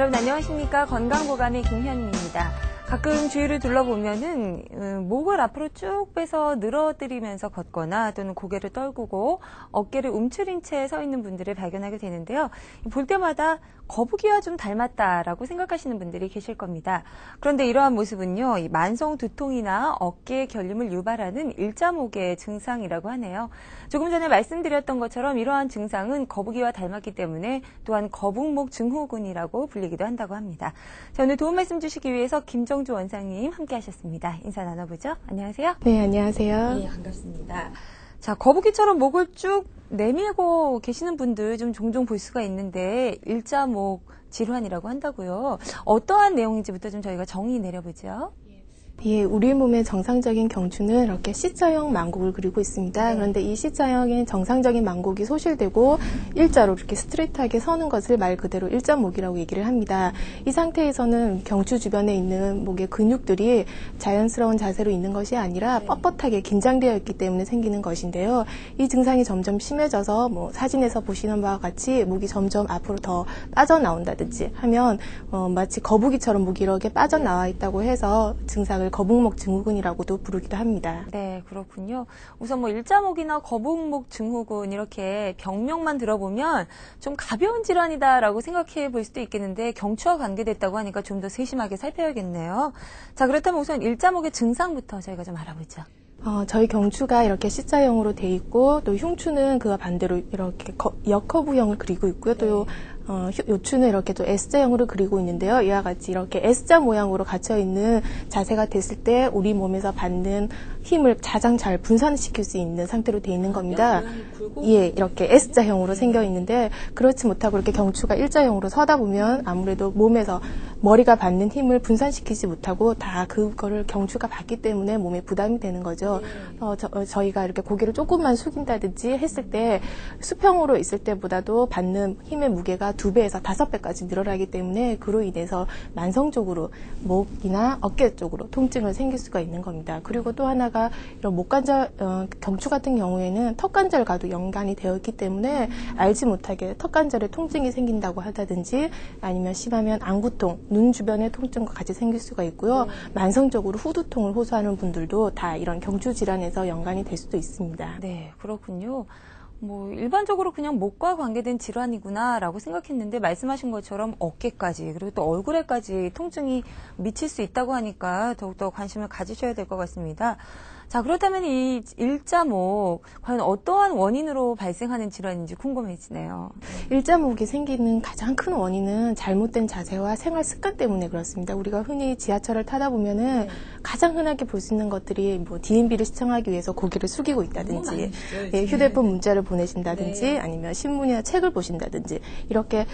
여러분 안녕하십니까 건강보감의 김현입니다. 가끔 주위를 둘러보면은 음, 목을 앞으로 쭉 빼서 늘어뜨리면서 걷거나 또는 고개를 떨구고 어깨를 움츠린 채 서 있는 분들을 발견하게 되는데요. 볼 때마다 거북이와 좀 닮았다라고 생각하시는 분들이 계실 겁니다. 그런데 이러한 모습은요, 만성 두통이나 어깨 결림을 유발하는 일자목의 증상이라고 하네요. 조금 전에 말씀드렸던 것처럼 이러한 증상은 거북이와 닮았기 때문에 또한 거북목 증후군이라고 불리기도 한다고 합니다. 자, 오늘 도움 말씀 주시기 위해서 김정 주 원장님 함께 하셨습니다. 인사 나눠보죠. 안녕하세요. 네, 안녕하세요. 네, 반갑습니다. 자, 거북이처럼 목을 쭉 내밀고 계시는 분들 좀 종종 볼 수가 있는데 일자목 질환이라고 한다고요. 어떠한 내용인지부터 좀 저희가 정의 내려보죠. 예, 우리 몸의 정상적인 경추는 이렇게 C자형 망곡을 그리고 있습니다. 네. 그런데 이 C자형의 정상적인 망곡이 소실되고 일자로 이렇게 스트레이트하게 서는 것을 말 그대로 일자목이라고 얘기를 합니다. 이 상태에서는 경추 주변에 있는 목의 근육들이 자연스러운 자세로 있는 것이 아니라 네. 뻣뻣하게 긴장되어 있기 때문에 생기는 것인데요. 이 증상이 점점 심해져서 뭐 사진에서 보시는 바와 같이 목이 점점 앞으로 더 빠져나온다든지 하면 어, 마치 거북이처럼 목이 이렇게 빠져나와 있다고 해서 증상을 거북목 증후군이라고도 부르기도 합니다. 네, 그렇군요. 우선 뭐 일자목이나 거북목 증후군 이렇게 병명만 들어보면 좀 가벼운 질환이다라고 생각해 볼 수도 있겠는데 경추와 관계됐다고 하니까 좀 더 세심하게 살펴야겠네요. 자, 그렇다면 우선 일자목의 증상부터 저희가 좀 알아보죠. 어, 저희 경추가 이렇게 C자형으로 돼 있고 또 흉추는 그와 반대로 이렇게 역커브형을 그리고 있고요. 또 네. 어, 요추는 이렇게 또 S자형으로 그리고 있는데요. 이와 같이 이렇게 S자 모양으로 갇혀 있는 자세가 됐을 때 우리 몸에서 받는 힘을 가장 잘 분산시킬 수 있는 상태로 되어 있는 겁니다. 예, 이렇게 S자형으로 생겨 있는데 그렇지 못하고 이렇게 경추가 일자형으로 서다 보면 아무래도 몸에서 머리가 받는 힘을 분산시키지 못하고 다 그거를 경추가 받기 때문에 몸에 부담이 되는 거죠. 어, 저, 어, 저희가 이렇게 고개를 조금만 숙인다든지 했을 때 수평으로 있을 때보다도 받는 힘의 무게가 두 배에서 다섯 배까지 늘어나기 때문에 그로 인해서 만성적으로 목이나 어깨 쪽으로 통증을 생길 수가 있는 겁니다. 그리고 또 하나가 이런 목관절 어, 경추 같은 경우에는 턱관절과도 연관이 되어 있기 때문에 알지 못하게 턱관절에 통증이 생긴다고 하다든지 아니면 심하면 안구통, 눈 주변의 통증과 같이 생길 수가 있고요. 네. 만성적으로 후두통을 호소하는 분들도 다 이런 경추 질환에서 연관이 될 수도 있습니다. 네, 그렇군요. 뭐 일반적으로 그냥 목과 관계된 질환이구나라고 생각했는데 말씀하신 것처럼 어깨까지 그리고 또 얼굴에까지 통증이 미칠 수 있다고 하니까 더욱더 관심을 가지셔야 될 것 같습니다. 자, 그렇다면 이 일자목, 과연 어떠한 원인으로 발생하는 질환인지 궁금해지네요. 일자목이 생기는 가장 큰 원인은 잘못된 자세와 생활 습관 때문에 그렇습니다. 우리가 흔히 지하철을 타다 보면은 네. 가장 흔하게 볼 수 있는 것들이 뭐 DMB를 시청하기 위해서 고개를 숙이고 있다든지, 예, 휴대폰 문자를 보내신다든지, 네. 아니면 신문이나 책을 보신다든지, 이렇게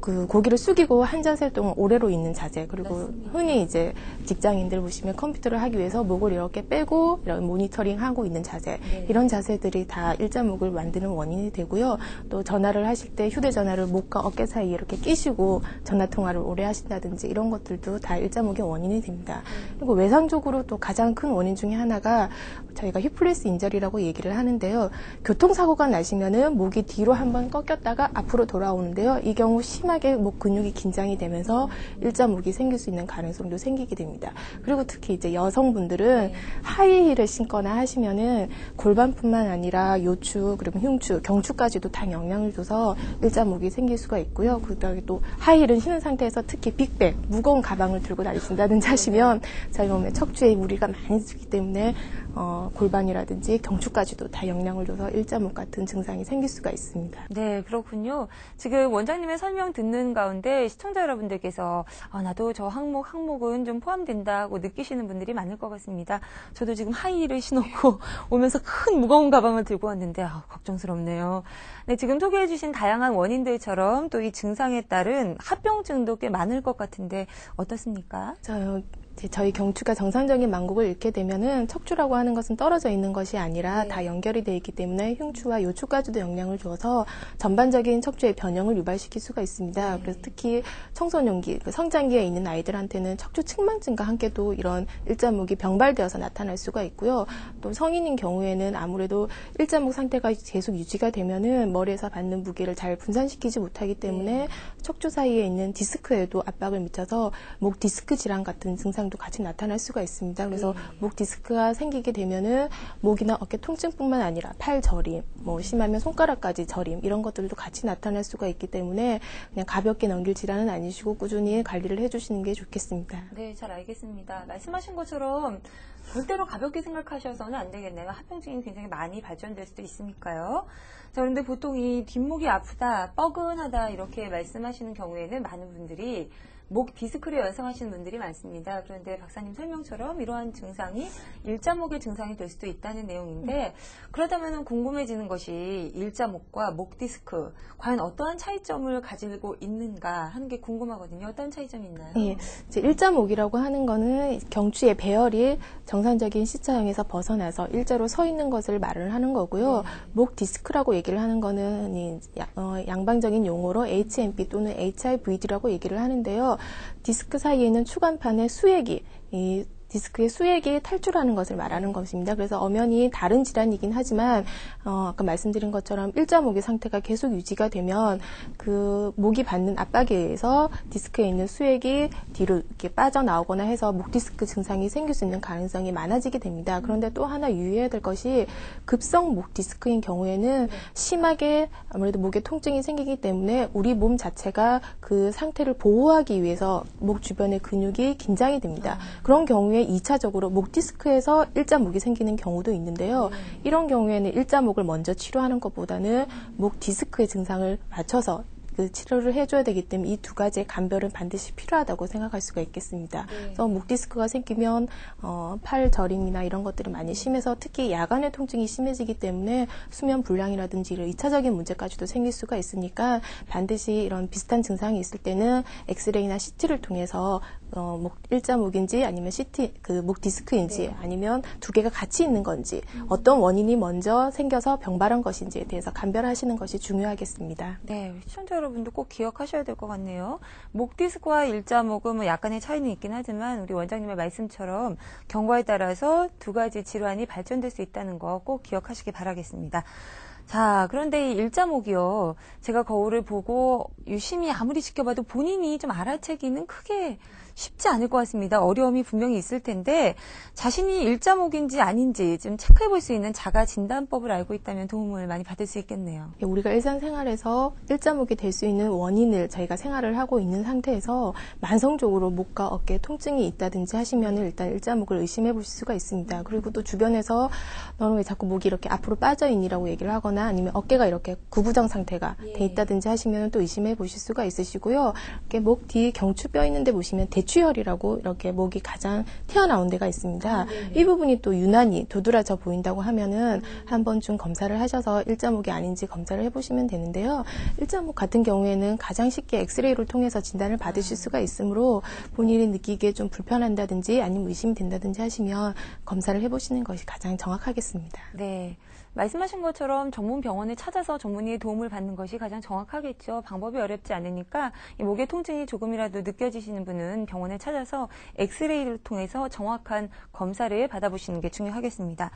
그 고기를 숙이고 한 자세 동안 오래로 있는 자세 그리고 맞습니다. 흔히 이제 직장인들 보시면 컴퓨터를 하기 위해서 목을 이렇게 빼고 이런 모니터링 하고 있는 자세 네. 이런 자세들이 다 일자목을 만드는 원인이 되고요. 또 전화를 하실 때 휴대전화를 목과 어깨 사이에 이렇게 끼시고 전화 통화를 오래 하신다든지 이런 것들도 다 일자목의 원인이 됩니다. 그리고 외상적으로 또 가장 큰 원인 중에 하나가 저희가 히플레스 인절이라고 얘기를 하는데요. 교통사고가 나시면은 목이 뒤로 한번 꺾였다가 앞으로 돌아오는데요. 이 경우 심 심하게 목 근육이 긴장이 되면서 일자목이 생길 수 있는 가능성도 생기게 됩니다. 그리고 특히 이제 여성분들은 네. 하이힐을 신거나 하시면은 골반뿐만 아니라 요추 그리고 흉추, 경추까지도 다 영향을 줘서 일자목이 생길 수가 있고요. 그다음에 또 하이힐은 신은 상태에서 특히 빅백, 무거운 가방을 들고 다니신다든지 하시면 저희 몸에 척추에 무리가 많이 주기 때문에 어, 골반이라든지 경추까지도 다 영향을 줘서 일자목 같은 증상이 생길 수가 있습니다. 네, 그렇군요. 지금 원장님의 설명 듣는 가운데 시청자 여러분들께서 아, 나도 저 항목 항목은 좀 포함된다고 느끼시는 분들이 많을 것 같습니다. 저도 지금 하이힐을 신었고 오면서 큰 무거운 가방을 들고 왔는데 아, 걱정스럽네요. 네, 지금 소개해 주신 다양한 원인들처럼 또 이 증상에 따른 합병증도 꽤 많을 것 같은데 어떻습니까? 저 이제 저희 경추가 정상적인 만곡을 잃게 되면은 척추라고 하는 것은 떨어져 있는 것이 아니라 네. 다 연결이 되어 있기 때문에 흉추와 요추까지도 영향을 줘서 전반적인 척추의 변형을 유발시킬 수가 있습니다. 네. 그래서 특히 청소년기, 그 성장기에 있는 아이들한테는 척추 측만증과 함께도 이런 일자목이 병발되어서 나타날 수가 있고요. 또 성인인 경우에는 아무래도 일자목 상태가 계속 유지가 되면은 머리에서 받는 무게를 잘 분산시키지 못하기 때문에 척추 사이에 있는 디스크에도 압박을 미쳐서 목 디스크 질환 같은 증상 도 같이 나타날 수가 있습니다. 그래서 목 디스크가 생기게 되면은 목이나 어깨 통증뿐만 아니라 팔 저림, 뭐 심하면 손가락까지 저림 이런 것들도 같이 나타날 수가 있기 때문에 그냥 가볍게 넘길 질환은 아니시고 꾸준히 관리를 해주시는 게 좋겠습니다. 네, 잘 알겠습니다. 말씀하신 것처럼 절대로 가볍게 생각하셔서는 안 되겠네요. 합병증이 굉장히 많이 발전될 수도 있으니까요. 자, 그런데 보통 이 뒷목이 아프다, 뻐근하다 이렇게 말씀하시는 경우에는 많은 분들이 목 디스크를 연상하시는 분들이 많습니다. 그런데 박사님 설명처럼 이러한 증상이 일자목의 증상이 될 수도 있다는 내용인데 그렇다면 궁금해지는 것이 일자목과 목 디스크 과연 어떠한 차이점을 가지고 있는가 하는 게 궁금하거든요. 어떤 차이점이 있나요? 예, 일자목이라고 하는 거는 경추의 배열이 정상적인 C자형에서 벗어나서 일자로 서 있는 것을 말을 하는 거고요. 목 디스크라고 얘기를 하는 거는 어, 양방적인 용어로 HMP 또는 HIVD라고 얘기를 하는데요. 디스크 사이에는 추간판의 수액이 이 디스크의 수액이 탈출하는 것을 말하는 것입니다. 그래서 엄연히 다른 질환이긴 하지만 어, 아까 말씀드린 것처럼 일자 목의 상태가 계속 유지가 되면 그 목이 받는 압박에 의해서 디스크에 있는 수액이 뒤로 이렇게 빠져나오거나 해서 목 디스크 증상이 생길 수 있는 가능성이 많아지게 됩니다. 그런데 또 하나 유의해야 될 것이 급성 목 디스크인 경우에는 심하게 아무래도 목에 통증이 생기기 때문에 우리 몸 자체가 그 상태를 보호하기 위해서 목 주변의 근육이 긴장이 됩니다. 그런 경우에 2차적으로 목 디스크에서 일자목이 생기는 경우도 있는데요. 이런 경우에는 일자목을 먼저 치료하는 것보다는 목 디스크의 증상을 맞춰서 그 치료를 해줘야 되기 때문에 이 두 가지의 감별은 반드시 필요하다고 생각할 수가 있겠습니다. 그래서 목 디스크가 생기면 어, 팔 저림이나 이런 것들이 많이 심해서 특히 야간에 통증이 심해지기 때문에 수면 불량이라든지 이런 2차적인 문제까지도 생길 수가 있으니까 반드시 이런 비슷한 증상이 있을 때는 엑스레이나 CT를 통해서 어, 목 일자목인지 아니면 CT 그 목 디스크인지 아니면 두 개가 같이 있는 건지 어떤 원인이 먼저 생겨서 병발한 것인지에 대해서 감별하시는 것이 중요하겠습니다. 네, 시청자 여러분도 꼭 기억하셔야 될 것 같네요. 목 디스크와 일자목은 뭐 약간의 차이는 있긴 하지만 우리 원장님의 말씀처럼 경과에 따라서 두 가지 질환이 발전될 수 있다는 거 꼭 기억하시기 바라겠습니다. 자, 그런데 이 일자목이요. 제가 거울을 보고 유심히 아무리 지켜봐도 본인이 좀 알아채기는 크게 쉽지 않을 것 같습니다. 어려움이 분명히 있을 텐데 자신이 일자목인지 아닌지 좀 체크해 볼 수 있는 자가 진단법을 알고 있다면 도움을 많이 받을 수 있겠네요. 예, 우리가 일상생활에서 일자목이 될 수 있는 원인을 저희가 생활을 하고 있는 상태에서 만성적으로 목과 어깨에 통증이 있다든지 하시면 일단 일자목을 의심해 보실 수가 있습니다. 그리고 또 주변에서 너는 왜 자꾸 목이 이렇게 앞으로 빠져 있니라고 얘기를 하거나 아니면 어깨가 이렇게 구부정 상태가 돼 있다든지 하시면 또 의심해 보실 수가 있으시고요. 이렇게 목뒤 경추뼈 있는데 보시면 대 추혈이라고 이렇게 목이 가장 튀어나온 데가 있습니다. 이 부분이 또 유난히 도드라져 보인다고 하면은 한 번쯤 검사를 하셔서 일자목이 아닌지 검사를 해보시면 되는데요. 일자목 같은 경우에는 가장 쉽게 엑스레이를 통해서 진단을 받으실 수가 있으므로 본인이 느끼기에 좀 불편한다든지 아니면 의심이 된다든지 하시면 검사를 해보시는 것이 가장 정확하겠습니다. 네. 말씀하신 것처럼 전문 병원에 찾아서 전문의의 도움을 받는 것이 가장 정확하겠죠. 방법이 어렵지 않으니까 이 목의 통증이 조금이라도 느껴지시는 분은 병원에 찾아서 엑스레이를 통해서 정확한 검사를 받아보시는 게 중요하겠습니다.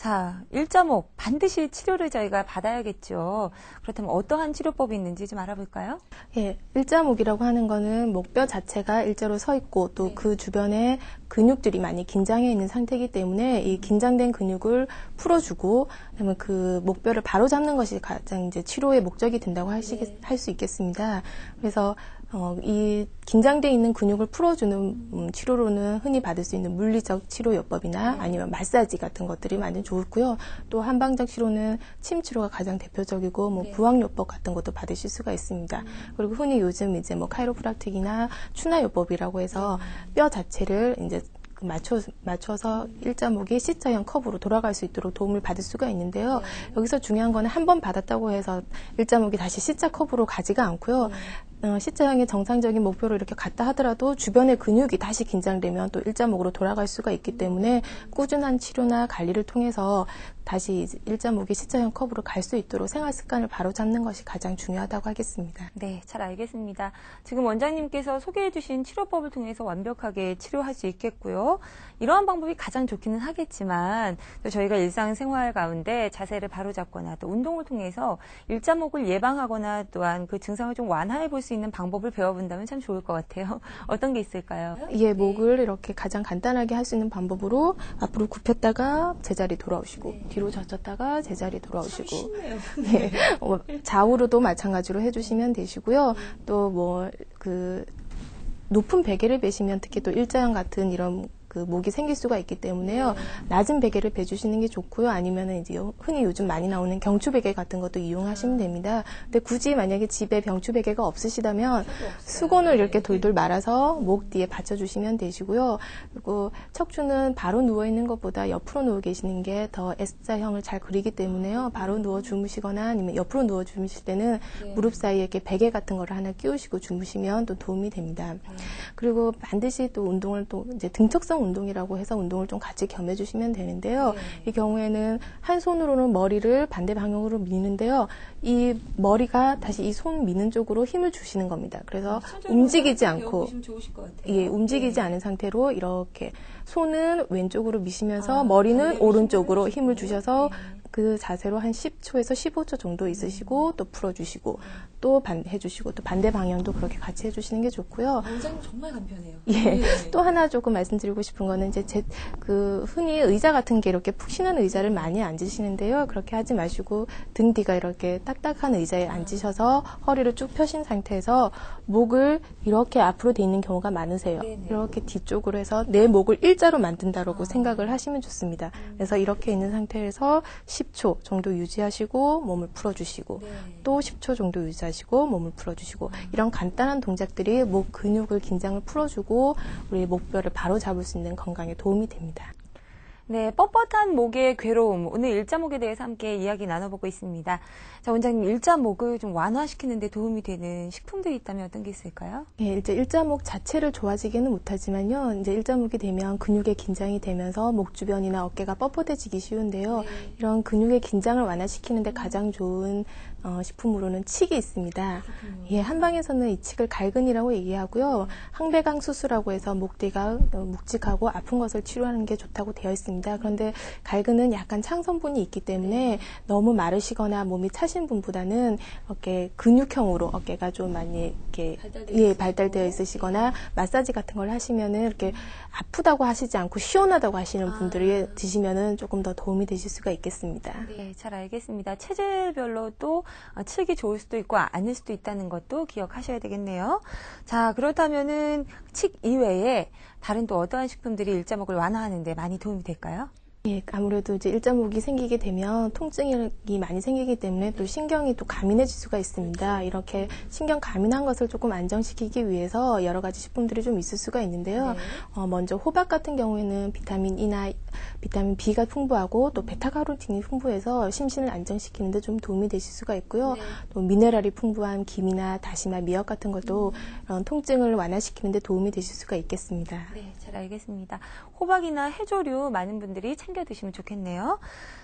자, 일자목 반드시 치료를 저희가 받아야겠죠. 그렇다면 어떠한 치료법이 있는지 좀 알아볼까요? 예, 일자목이라고 하는 거는 목뼈 자체가 일자로 서 있고 또그 주변에 근육들이 많이 긴장해 있는 상태이기 때문에 이 긴장된 근육을 풀어주고 그다음에 그 목뼈를 바로 잡는 것이 가장 이제 치료의 목적이 된다고 하시겠, 할수 있겠습니다. 그래서 어, 이 긴장돼 있는 근육을 풀어주는 음, 치료로는 흔히 받을 수 있는 물리적 치료 요법이나 아니면 마사지 같은 것들이 많이 좋고요. 또 한방적 치료는 침 치료가 가장 대표적이고 뭐 부항 요법 같은 것도 받으실 수가 있습니다. 그리고 흔히 요즘 이제 뭐 카이로프락틱이나 추나 요법이라고 해서 뼈 자체를 이제 그 맞춰, 맞춰서 일자목이 C자형 컵으로 돌아갈 수 있도록 도움을 받을 수가 있는데요. 여기서 중요한 거는 한 번 받았다고 해서 일자목이 다시 C자 컵으로 가지가 않고요. 어, C자형의 정상적인 목표로 이렇게 갔다 하더라도 주변의 근육이 다시 긴장되면 또 일자목으로 돌아갈 수가 있기 때문에 꾸준한 치료나 관리를 통해서 다시 일자목이 C자형 커브로 갈 수 있도록 생활 습관을 바로 잡는 것이 가장 중요하다고 하겠습니다. 네, 잘 알겠습니다. 지금 원장님께서 소개해 주신 치료법을 통해서 완벽하게 치료할 수 있겠고요. 이러한 방법이 가장 좋기는 하겠지만 또 저희가 일상생활 가운데 자세를 바로잡거나 또 운동을 통해서 일자목을 예방하거나 또한 그 증상을 좀 완화해 볼 수 있는 방법을 배워본다면 참 좋을 것 같아요. 어떤 게 있을까요? 예, 목을 이렇게 가장 간단하게 할 수 있는 방법으로 앞으로 굽혔다가 제자리 돌아오시고 뒤로 젖혔다가 제자리 돌아오시고 네, 어, 좌우로도 마찬가지로 해주시면 되시고요. 또 뭐 그 높은 베개를 베시면 특히 또 일자형 같은 이런 그 목이 생길 수가 있기 때문에요. 낮은 베개를 베주시는 게 좋고요. 아니면은 이제 요- 흔히 요즘 많이 나오는 경추 베개 같은 것도 이용하시면 됩니다. 근데 굳이 만약에 집에 병추 베개가 없으시다면 수건을 이렇게 돌돌 말아서 목 뒤에 받쳐주시면 되시고요. 그리고 척추는 바로 누워 있는 것보다 옆으로 누워 계시는 게 더 S자형을 잘 그리기 때문에요. 바로 누워 주무시거나 아니면 옆으로 누워 주무실 때는 무릎 사이에 이렇게 베개 같은 거를 하나 끼우시고 주무시면 또 도움이 됩니다. 그리고 반드시 또 운동을 또 이제 등척성 운동이라고 해서 운동을 좀 같이 겸해 주시면 되는데요. 이 경우에는 한 손으로는 머리를 반대 방향으로 미는데요. 이 머리가 다시 이 손 미는 쪽으로 힘을 주시는 겁니다. 그래서 움직이지 않고. 예, 움직이지 않은 상태로 이렇게 손은 왼쪽으로 미시면서 머리는 오른쪽으로 힘을 주셔서 그 자세로 한 10초에서 15초 정도 있으시고 또 풀어주시고 또 반 해주시고 또 반대 방향도 그렇게 같이 해주시는 게 좋고요. 원장님 정말 간편해요. 예. 또 하나 조금 말씀드리고 싶은 거는 이제 제, 그, 흔히 의자 같은 게 이렇게 푹 쉬는 의자를 많이 앉으시는데요. 그렇게 하지 마시고 등 뒤가 이렇게 딱딱한 의자에 앉으셔서 허리를 쭉 펴신 상태에서 목을 이렇게 앞으로 돼 있는 경우가 많으세요. 네네. 이렇게 뒤쪽으로 해서 내 목을 일자로 만든다라고 생각을 하시면 좋습니다. 그래서 이렇게 있는 상태에서 10초 정도 유지하시고 몸을 풀어주시고 또 10초 정도 유지하시고 몸을 풀어주시고 이런 간단한 동작들이 목 근육을 긴장을 풀어주고 우리 목뼈를 바로 잡을 수 있는 건강에 도움이 됩니다. 네, 뻣뻣한 목의 괴로움. 오늘 일자목에 대해서 함께 이야기 나눠보고 있습니다. 자, 원장님, 일자목을 좀 완화시키는 데 도움이 되는 식품들이 있다면 어떤 게 있을까요? 예, 이제 일자목 자체를 좋아지기는 못하지만요. 이제 일자목이 되면 근육의 긴장이 되면서 목 주변이나 어깨가 뻣뻣해지기 쉬운데요. 이런 근육의 긴장을 완화시키는데 가장 좋은 어, 식품으로는 칡이 있습니다. 예, 한방에서는 이 칡을 갈근이라고 얘기하고요. 항배강 수술하고 해서 목 뒤가 어, 묵직하고 아픈 것을 치료하는 게 좋다고 되어 있습니다. 그런데 갈근은 약간 창성분이 있기 때문에 너무 마르시거나 몸이 차신 분보다는 이렇게 근육형으로 어깨가 좀 많이 이렇게 예, 발달되어 있으시거나 마사지 같은 걸 하시면은 이렇게 아프다고 하시지 않고 시원하다고 하시는 분들이 드시면은 조금 더 도움이 되실 수가 있겠습니다. 네, 잘 알겠습니다. 체질별로 또 어, 칡이 좋을 수도 있고 아닐 수도 있다는 것도 기억하셔야 되겠네요. 자, 그렇다면은 칡 이외에 다른 또 어떠한 식품들이 일자목을 완화하는데 많이 도움이 될까요? 예, 아무래도 이제 일자목이 생기게 되면 통증이 많이 생기기 때문에 또 신경이 또 가민해질 수가 있습니다. 이렇게 신경 가민한 것을 조금 안정시키기 위해서 여러 가지 식품들이 좀 있을 수가 있는데요. 어, 먼저 호박 같은 경우에는 비타민 E나 비타민 B가 풍부하고 또 베타카로틴이 풍부해서 심신을 안정시키는 데 좀 도움이 되실 수가 있고요. 또 미네랄이 풍부한 김이나 다시마, 미역 같은 것도 이런 통증을 완화시키는 데 도움이 되실 수가 있겠습니다. 네, 잘 알겠습니다. 호박이나 해조류 많은 분들이 챙겨 드시면 좋겠네요.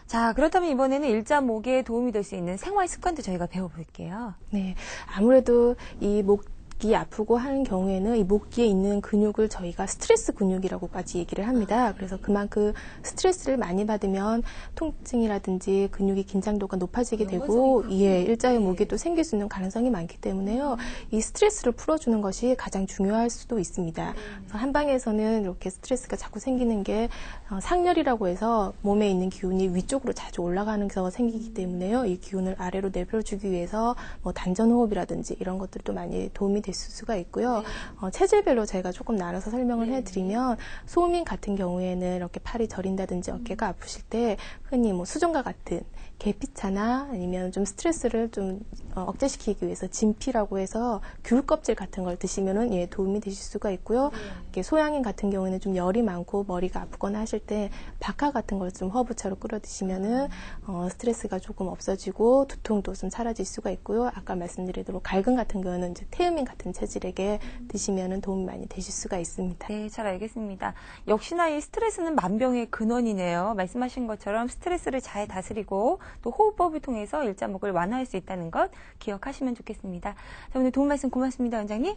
자, 그렇다면 이번에는 일자목에 도움이 될 수 있는 생활 습관도 저희가 배워볼게요. 네, 아무래도 이목 이 아프고 하는 경우에는 이목 뒤에 있는 근육을 저희가 스트레스 근육이라고까지 얘기를 합니다. 그래서 그만큼 스트레스를 많이 받으면 통증이라든지 근육의 긴장도가 높아지게 되고, 예, 일자의 목이 또 생길 수 있는 가능성이 많기 때문에요. 이 스트레스를 풀어주는 것이 가장 중요할 수도 있습니다. 그래서 한방에서는 이렇게 스트레스가 자꾸 생기는 게 어, 상열이라고 해서 몸에 있는 기운이 위쪽으로 자주 올라가는 경우가 생기기 때문에요. 이 기운을 아래로 내버려주기 위해서 뭐 단전호흡이라든지 이런 것들도 많이 도움이 됐을 수가 있고요. 어, 체질별로 제가 조금 나눠서 설명을 해드리면 소민 같은 경우에는 이렇게 팔이 저린다든지 어깨가 아프실 때 흔히 뭐 수정과 같은 계피차나 아니면 좀 스트레스를 좀 어, 억제시키기 위해서 진피라고 해서 귤 껍질 같은 걸 드시면은 예, 도움이 되실 수가 있고요. 이렇게 소양인 같은 경우에는 좀 열이 많고 머리가 아프거나 하실 때 박하 같은 걸 좀 허브차로 끓여 드시면은 어, 스트레스가 조금 없어지고 두통도 좀 사라질 수가 있고요. 아까 말씀드린 대로 갈근 같은 경우는 이제 태음인 같은 체질에게 드시면은 도움이 많이 되실 수가 있습니다. 네, 잘 알겠습니다. 역시나 이 스트레스는 만병의 근원이네요. 말씀하신 것처럼 스트레스를 잘 다스리고 또 호흡법을 통해서 일자목을 완화할 수 있다는 것 기억하시면 좋겠습니다. 자, 오늘 도움 말씀 고맙습니다, 원장님.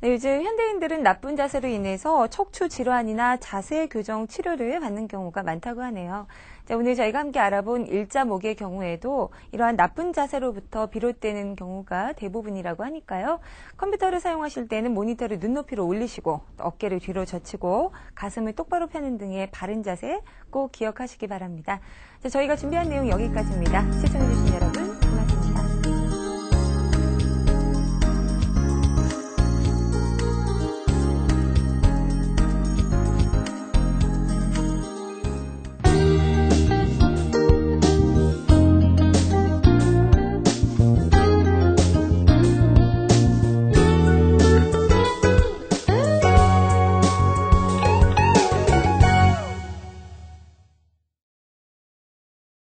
네, 요즘 현대인들은 나쁜 자세로 인해서 척추 질환이나 자세 교정 치료를 받는 경우가 많다고 하네요. 자, 오늘 저희가 함께 알아본 일자목의 경우에도 이러한 나쁜 자세로부터 비롯되는 경우가 대부분이라고 하니까요. 컴퓨터를 사용하실 때는 모니터를 눈높이로 올리시고 어깨를 뒤로 젖히고 가슴을 똑바로 펴는 등의 바른 자세 꼭 기억하시기 바랍니다. 자, 저희가 준비한 내용 여기까지입니다. 시청해주신 여러분